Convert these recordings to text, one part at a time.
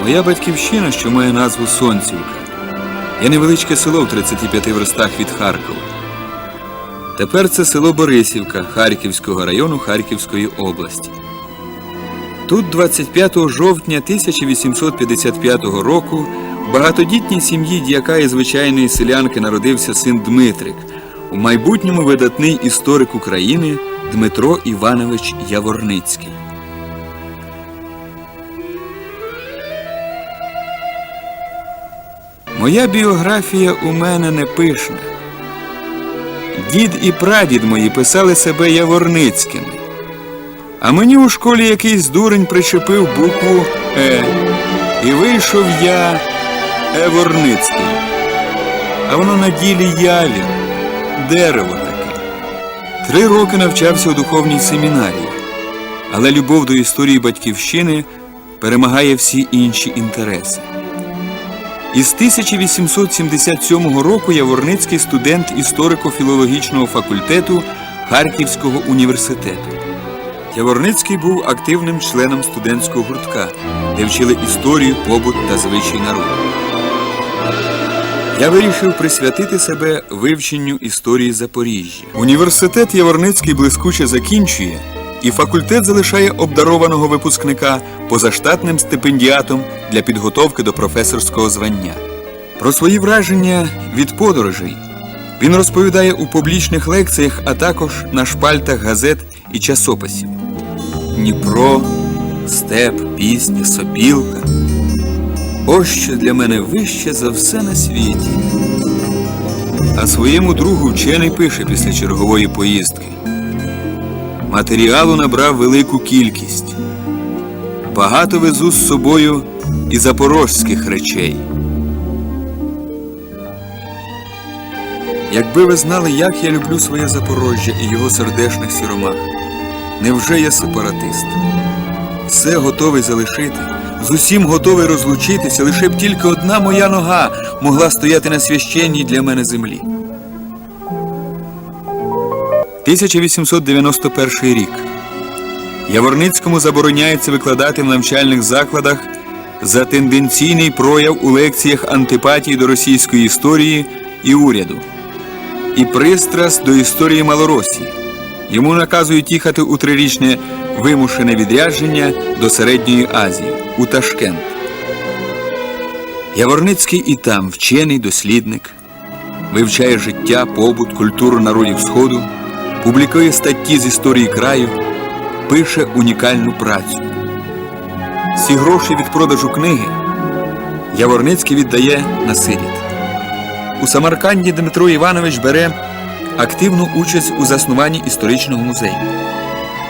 Моя батьківщина, що має назву Сонцівка, є невеличке село в 35 верстах від Харкова. Тепер це село Борисівка Харківського району Харківської області. Тут 25 жовтня 1855 року в багатодітній сім'ї дяка і звичайної селянки народився син Дмитрик, у майбутньому видатний історик України Дмитро Іванович Яворницький. Моя біографія у мене не пишна. Дід і прадід мої писали себе Яворницькими. А мені у школі якийсь дурень причепив букву Е. І вийшов я Еворницький. А воно на ділі явір, дерево таке. Три роки навчався у духовній семінарії, але любов до історії батьківщини перемагає всі інші інтереси. Із 1877 року Яворницький студент історико-філологічного факультету Харківського університету. Яворницький був активним членом студентського гуртка, де вчили історію, побут та звичай народу. Я вирішив присвятити себе вивченню історії Запоріжжя. Університет Яворницький блискуче закінчує, і факультет залишає обдарованого випускника позаштатним стипендіатом для підготовки до професорського звання. Про свої враження від подорожей він розповідає у публічних лекціях, а також на шпальтах газет і часописів. Дніпро, степ, пісня, сопілка. Ось що для мене вище за все на світі. А своєму другу вчений пише після чергової поїздки. Матеріалу набрав велику кількість. Багато везу з собою і запорожських речей. Якби ви знали, як я люблю своє Запорожжя і його сердешних сіромах. Невже я сепаратист? Все готовий залишити, з усім готовий розлучитися, лише б тільки одна моя нога могла стояти на священній для мене землі. 1891 рік. Яворницькому забороняється викладати в навчальних закладах за тенденційний прояв у лекціях антипатії до російської історії і уряду і пристрасть до історії Малоросії. Йому наказують їхати у трирічне вимушене відрядження до Середньої Азії у Ташкент. Яворницький і там вчений дослідник, вивчає життя, побут, культуру народів Сходу, публікує статті з історії краю, пише унікальну працю. Всі гроші від продажу книги Яворницький віддає на сиріт. У Самарканді Дмитро Іванович бере активну участь у заснуванні історичного музею.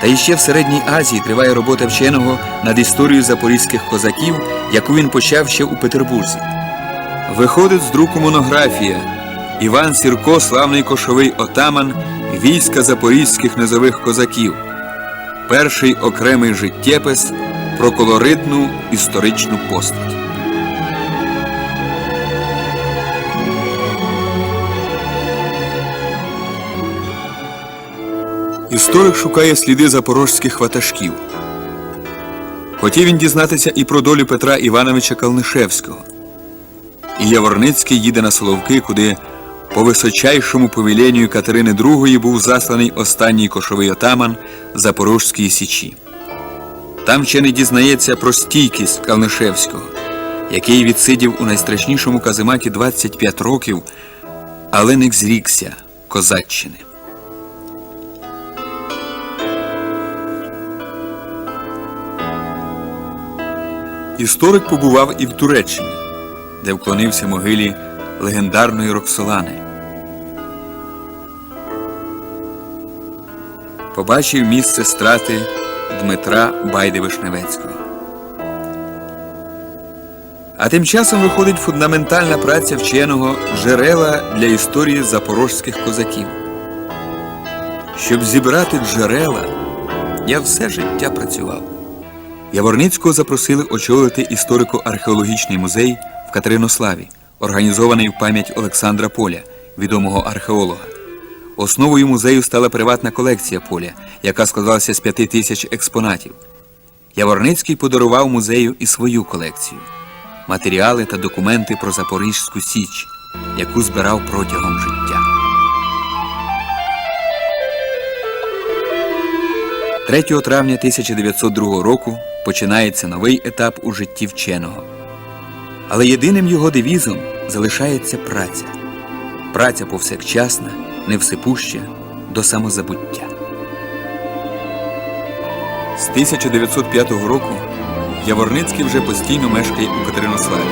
Та іще в Середній Азії триває робота вченого над історією запорізьких козаків, яку він почав ще у Петербурзі. Виходить з друку монографія Іван Сірко, славний кошовий отаман війська запорізьких низових козаків. Перший окремий життєпис про колоритну історичну постать. Історик шукає сліди запорожських ватажків. Хотів він дізнатися і про долю Петра Івановича Калнишевського. І Яворницький їде на Соловки, куди по височайшому повіленню Катерини II був засланий останній кошовий отаман Запорожської Січі. Там вчений дізнається про стійкість Калнишевського, який відсидів у найстрашнішому казематі 25 років, але не зрікся козаччини. Історик побував і в Туреччині, де вклонився могилі легендарної Роксолани. Побачив місце страти Дмитра Байди-Вишневецького. А тим часом виходить фундаментальна праця вченого джерела для історії запорожських козаків. Щоб зібрати джерела, я все життя працював. Яворницького запросили очолити історико-археологічний музей в Катеринославі, організований в пам'ять Олександра Поля, відомого археолога. Основою музею стала приватна колекція поля, яка складалася з п'яти тисяч експонатів. Яворницький подарував музею і свою колекцію. матеріали та документи про Запорізьку Січ, яку збирав протягом життя. 3 травня 1902 року починається новий етап у житті вченого. Але єдиним його девізом залишається праця. Праця повсякчасна, невсипуща, до самозабуття. З 1905 року Яворницький вже постійно мешкає у Катеринославі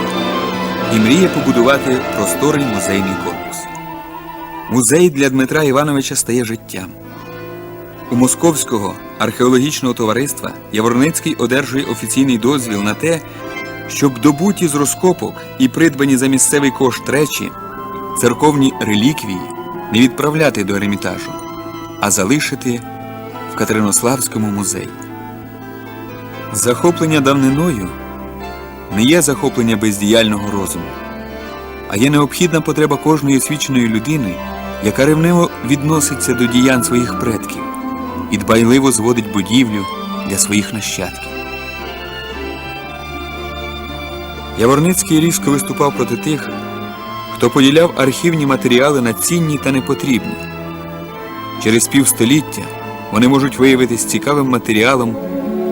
і мріє побудувати просторий музейний корпус. Музей для Дмитра Івановича стає життям. У Московського археологічного товариства Яворницький одержує офіційний дозвіл на те, щоб добуті з розкопок і придбані за місцевий кошт речі, церковні реліквії не відправляти до Ермітажу, а залишити в Катеринославському музеї. Захоплення давниною не є захоплення бездіяльного розуму, а є необхідна потреба кожної освіченої людини, яка ревниво відноситься до діянь своїх предків і дбайливо зводить будівлю для своїх нащадків. Яворницький різко виступав проти тих, хто поділяв архівні матеріали на цінні та непотрібні. Через півстоліття вони можуть виявитись цікавим матеріалом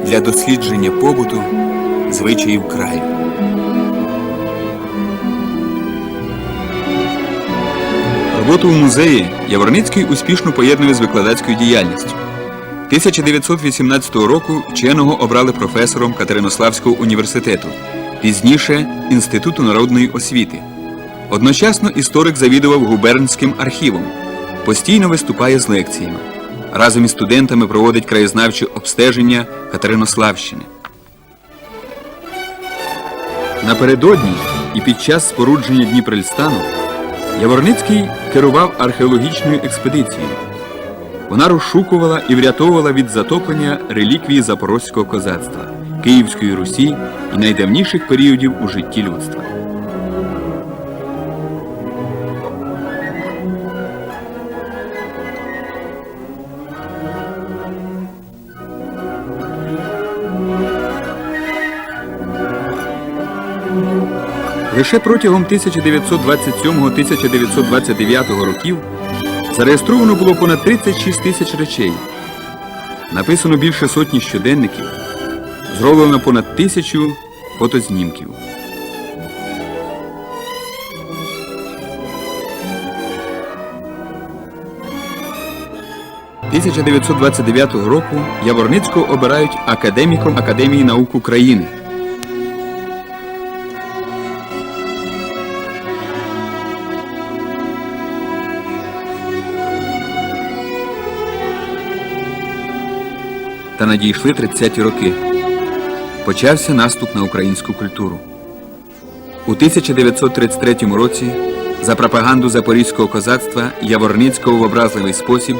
для дослідження побуту, звичаїв краю. Роботу в музеї Яворницький успішно поєднує з викладацькою діяльністю. 1918 року вченого обрали професором Катеринославського університету, пізніше Інституту народної освіти. Одночасно історик завідував губернським архівом, постійно виступає з лекціями. Разом із студентами проводить краєзнавче обстеження Катеринославщини. Напередодні і під час спорудження Дніпрельстану Яворницький керував археологічною експедицією. Вона розшукувала і врятовувала від затоплення реліквії Запорозького козацтва, Київської Русі і найдавніших періодів у житті людства. Лише протягом 1927-1929 років зареєстровано було понад 36 тисяч речей. Написано більше сотні щоденників, зроблено понад тисячу фотознімків. – 1929 року Яворницького обирають академіком Академії наук України. Та надійшли 30-ті роки. Почався наступ на українську культуру. У 1933 році за пропаганду запорізького козацтва Яворницького в образливий спосіб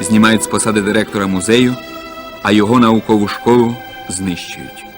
знімають з посади директора музею, а його наукову школу знищують.